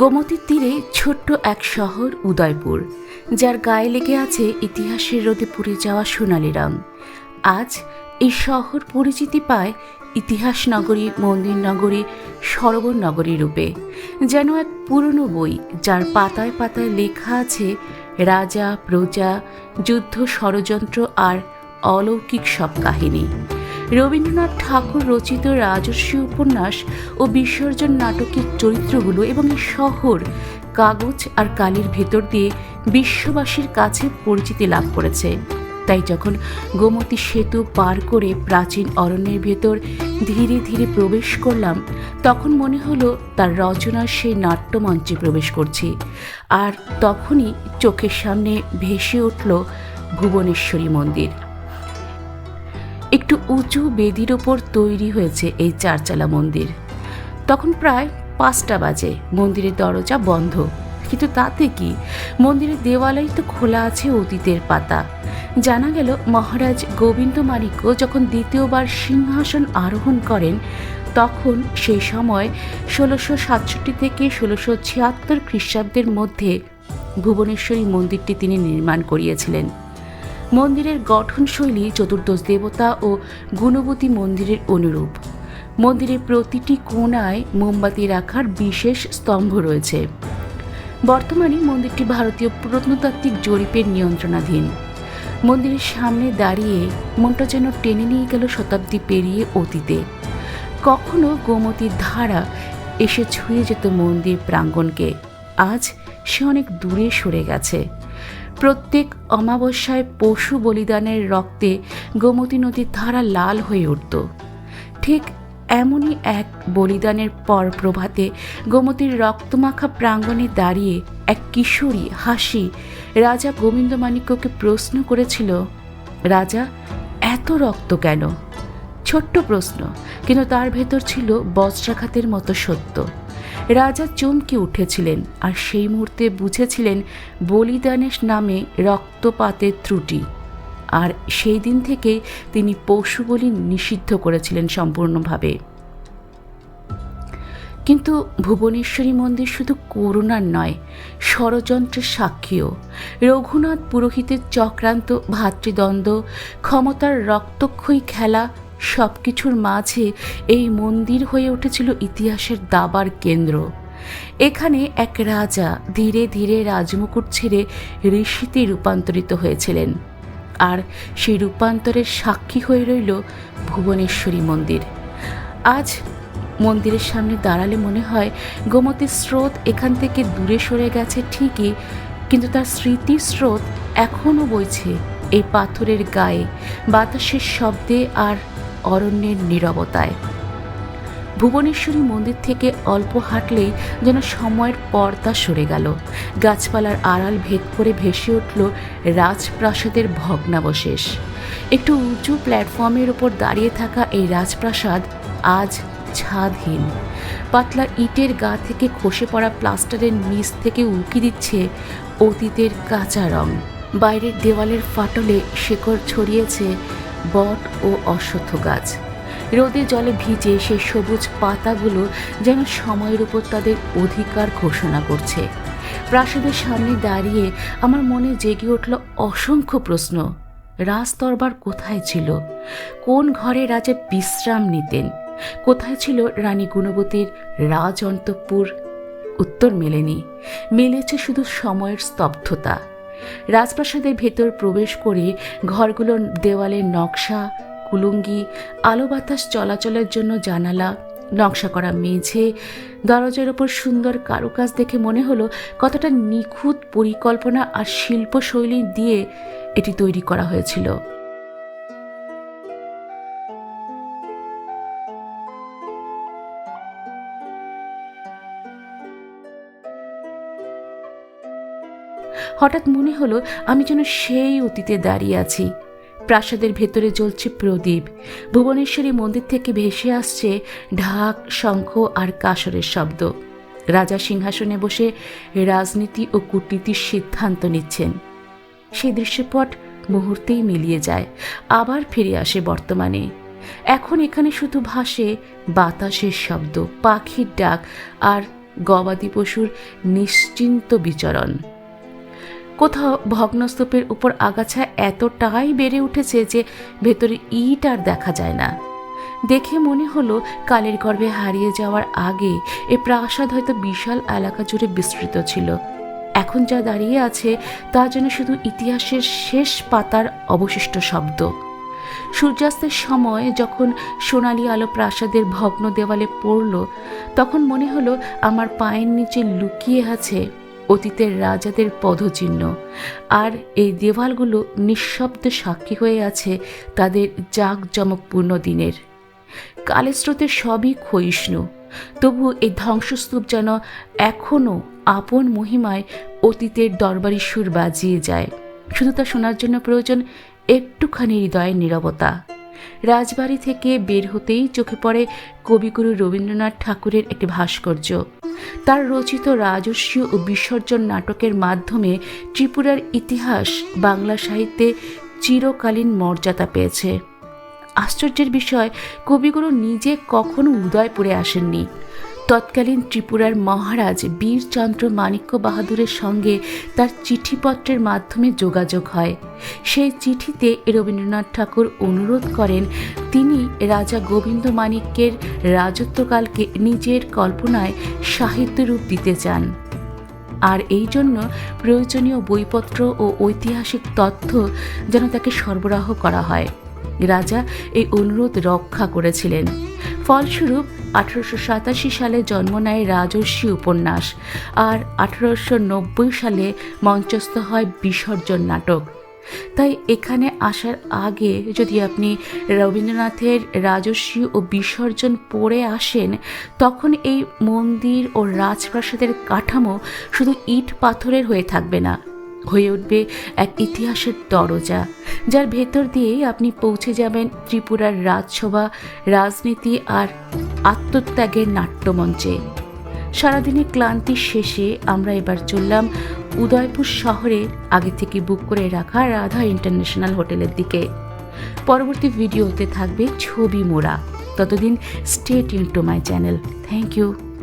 গোমতীর তীরে ছোট্ট এক শহর উদয়পুর, যার গায়ে লেগে আছে ইতিহাসের রোদে পুড়ে যাওয়া সোনালি রং। আজ এই শহর পরিচিতি পায় ইতিহাস নগরী, মন্দির নগরী, সরোবর নগরী রূপে, যেন এক পুরনো বই, যার পাতায় পাতায় লেখা আছে রাজা, প্রজা, যুদ্ধ, ষড়যন্ত্র আর অলৌকিক সব কাহিনী। রবীন্দ্রনাথ ঠাকুর রচিত রাজস্বী উপন্যাস ও বিসর্জন নাটকের চরিত্রগুলো এবং শহর, কাগজ আর কালির ভেতর দিয়ে বিশ্ববাসীর কাছে পরিচিতি লাভ করেছে। তাই যখন গোমতী সেতু পার করে প্রাচীন অরণ্যের ভেতর ধীরে ধীরে প্রবেশ করলাম, তখন মনে হলো তার রচনার সেই নাট্যমঞ্চে প্রবেশ করছি। আর তখনই চোখের সামনে ভেসে উঠল ভুবনেশ্বরী মন্দির। একটু উঁচু বেদির ওপর তৈরি হয়েছে এই চারচালা মন্দির। তখন প্রায় পাঁচটা বাজে, মন্দিরের দরজা বন্ধ। কিন্তু তাতে কি? মন্দিরের দেওয়ালেই তো খোলা আছে অতীতের পাতা। জানা গেল মহারাজ গোবিন্দ মাণিক্য যখন দ্বিতীয়বার সিংহাসন আরোহণ করেন, তখন সেই সময় ষোলোশো সাতষট্টি থেকে ষোলোশো ছিয়াত্তর খ্রিস্টাব্দের মধ্যে ভুবনেশ্বরী মন্দিরটি তিনি নির্মাণ করিয়েছিলেন। মন্দিরের গঠনশৈলী চতুর্দশ দেবতা ও গুণবতী মন্দিরের অনুরূপ। মন্দিরের প্রতিটি কোণায় মোমবাতি রাখার বিশেষ স্তম্ভ রয়েছে। বর্তমানে মন্দিরটি ভারতীয় প্রত্নতাত্ত্বিক জরিপের নিয়ন্ত্রণাধীন। মন্দিরের সামনে দাঁড়িয়ে মনটা যেন টেনে নিয়ে গেল শতাব্দী পেরিয়ে অতীতে। কখনো গোমতীর ধারা এসে ছুঁয়ে যেত মন্দির প্রাঙ্গণকে আজ সে অনেক দূরে সরে গেছে। প্রত্যেক অমাবস্যায় পশু বলিদানের রক্তে গোমতী নদীর ধারা লাল হয়ে উঠত। ঠিক এমনই এক বলিদানের পর প্রভাতে গোমতীর রক্তমাখা প্রাঙ্গণে দাঁড়িয়ে এক কিশোরী হাসি রাজা গোবিন্দমাণিক্যকে প্রশ্ন করেছিল, রাজা, এত রক্ত কেন? ছোট্ট প্রশ্ন, কিন্তু তার ভেতর ছিল বজ্রাঘাতের মতো সত্য। রাজা চমকে উঠেছিলেন আর সেই মুহূর্তে বুঝেছিলেন বলিদানের নামে রক্তপাতের ত্রুটি। আর সেই দিন থেকে তিনি পশু বলি নিষিদ্ধ করেছিলেন সম্পূর্ণভাবে। কিন্তু ভুবনেশ্বরী মন্দির শুধু করুণার নয়, ষড়যন্ত্রের সাক্ষীও। রঘুনাথ পুরোহিতের চক্রান্ত, ভাতৃদ্বন্দ্ব, ক্ষমতার রক্তক্ষয়ী খেলা সব কিছুর মাঝে এই মন্দির হয়ে উঠেছিল ইতিহাসের দাবার কেন্দ্র। এখানে এক রাজা ধীরে ধীরে রাজমুকুট ছেড়ে ঋষিতে রূপান্তরিত হয়েছিলেন। আর সেই রূপান্তরের সাক্ষী হয়ে রইল ভুবনেশ্বরী মন্দির। আজ মন্দিরের সামনে দাঁড়ালে মনে হয় গোমতীর স্রোত এখান থেকে দূরে সরে গেছে ঠিকই, কিন্তু তার স্মৃতির স্রোত এখনও বইছে। এই পাথরের গায়ে বাতাসের শব্দে আর অরণ্যের নীরবতায়। ভুবনেশ্বরী মন্দির থেকে অল্প হাঁটলেই যেন সময়ের পর্দা সরে গেল। গাছপালার আড়াল ভেদ করে ভেসে উঠল রাজপ্রাসাদের ভগ্নাবশেষ। একটু উঁচু প্ল্যাটফর্মের ওপর দাঁড়িয়ে থাকা এই রাজপ্রাসাদ আজ ছাদহীন। পাতলা ইটের গা থেকে খসে পড়া প্লাস্টারের নিচ থেকে উঁকি দিচ্ছে অতীতের কাঁচা রং। বাইরের দেওয়ালের ফাটলে শেকড় ছড়িয়েছে বট ও অশ্বত্থ গাছ। রোদে জলে ভিজে সেই সবুজ পাতাগুলো যেন সময়ের উপর তাদের অধিকার ঘোষণা করছে। প্রাসাদের সামনে দাঁড়িয়ে আমার মনে জেগে উঠল অসংখ্য প্রশ্ন। রাজদরবার কোথায় ছিল? কোন ঘরে রাজা বিশ্রাম নিতেন? কোথায় ছিল রানী গুণবতীর রাজ অন্তঃপুর উত্তর মেলেনি। মিলেছে শুধু সময়ের স্তব্ধতা। রাজপ্রাসাদের ভেতর প্রবেশ করে ঘরগুলোর দেওয়ালের নকশা, কুলুঙ্গি, আলো বাতাস চলাচলের জন্য জানালা, নকশা করা মেঝে, দরজার ওপর সুন্দর কারুকাজ দেখে মনে হলো কতটা নিখুঁত পরিকল্পনা আর শিল্পশৈলী দিয়ে এটি তৈরি করা হয়েছিল। হঠাৎ মনে হলো আমি যেন সেই অতীতে দাঁড়িয়ে আছি। প্রাসাদের ভেতরে জ্বলছে প্রদীপ। ভুবনেশ্বরী মন্দির থেকে ভেসে আসছে ঢাক, শঙ্খ আর কাসরের শব্দ। রাজা সিংহাসনে বসে রাজনীতি ও কূটনীতির সিদ্ধান্ত নিচ্ছেন। সেই দৃশ্যপট মুহূর্তেই মিলিয়ে যায়, আবার ফিরে আসে বর্তমানে। এখন এখানে শুধু ভাসে বাতাসের শব্দ, পাখির ডাক আর গবাদি পশুর নিশ্চিন্ত বিচরণ। কোথাও ভগ্নস্তূপের উপর আগাছা এতটাই বেড়ে উঠেছে যে ভেতরে ইট আর দেখা যায় না। দেখে মনে হলো কালের গর্ভে হারিয়ে যাওয়ার আগে এ প্রাসাদ হয়তো বিশাল এলাকা জুড়ে বিস্তৃত ছিল। এখন যা দাঁড়িয়ে আছে তা যেন শুধু ইতিহাসের শেষ পাতার অবশিষ্ট শব্দ। সূর্যাস্তের সময় যখন সোনালি আলো প্রাসাদের ভগ্ন দেওয়ালে পড়ল, তখন মনে হলো আমার পায়ের নিচে লুকিয়ে আছে অতীতের রাজাদের পদচিহ্ন। আর এই দেওয়ালগুলো নিঃশব্দে সাক্ষী হয়ে আছে তাদের জাঁকজমকপূর্ণ দিনের। কালের স্রোতে সবই ক্ষয়িষ্ণু। তবু এই ধ্বংসস্তূপ যেন এখনও আপন মহিমায় অতীতের দরবারি সুর বাজিয়ে যায়। শুধু তা শোনার জন্য প্রয়োজন একটুখানি হৃদয়ের নীরবতা। রাজবাড়ি থেকে বের হতেই চোখে পড়ে কবিগুরু রবীন্দ্রনাথ ঠাকুরের একটি ভাস্কর্য। তার রচিত রাজস্বী ও বিসর্জন নাটকের মাধ্যমে ত্রিপুরার ইতিহাস, বাংলা সাহিত্যে চিরকালীন মর্যাদা পেয়েছে। আশ্চর্যের বিষয়, কবিগুরু নিজে কখনো উদয়পুরে আসেননি। তৎকালীন ত্রিপুরার মহারাজ বীরচন্দ্র মাণিক্য বাহাদুরের সঙ্গে তার চিঠিপত্রের মাধ্যমে যোগাযোগ হয়। সেই চিঠিতে রবীন্দ্রনাথ ঠাকুর অনুরোধ করেন, তিনি রাজা গোবিন্দ মাণিক্যের রাজত্বকালকে নিজের কল্পনায় সাহিত্য রূপ দিতে চান। আর এই জন্য প্রয়োজনীয় বইপত্র ও ঐতিহাসিক তথ্য যেন তাকে সরবরাহ করা হয়। রাজা এই অনুরোধ রক্ষা করেছিলেন। ফলস্বরূপ আঠারোশো সাতাশি সালে জন্ম নেয় রাজস্বী উপন্যাস আর আঠারোশো নব্বই সালে মঞ্চস্থ হয় বিসর্জন নাটক। তাই এখানে আসার আগে যদি আপনি রবীন্দ্রনাথের রাজস্বী ও বিসর্জন পড়ে আসেন, তখন এই মন্দির ও রাজপ্রাসাদের কাঠামো শুধু ইট পাথরের হয়ে থাকবে না, হয়ে উঠবে এক ইতিহাসের দরজা। যার ভেতর দিয়েই আপনি পৌঁছে যাবেন ত্রিপুরার রাজসভা, রাজনীতি আর আত্মত্যাগের নাট্যমঞ্চে। সারাদিনের ক্লান্তির শেষে আমরা এবার চললাম উদয়পুর শহরে, আগে থেকে বুক করে রাখা রাধা ইন্টারন্যাশনাল হোটেলের দিকে। পরবর্তী ভিডিওতে থাকবে ছবি মোড়া। ততদিন stay in to my channel. Thank you.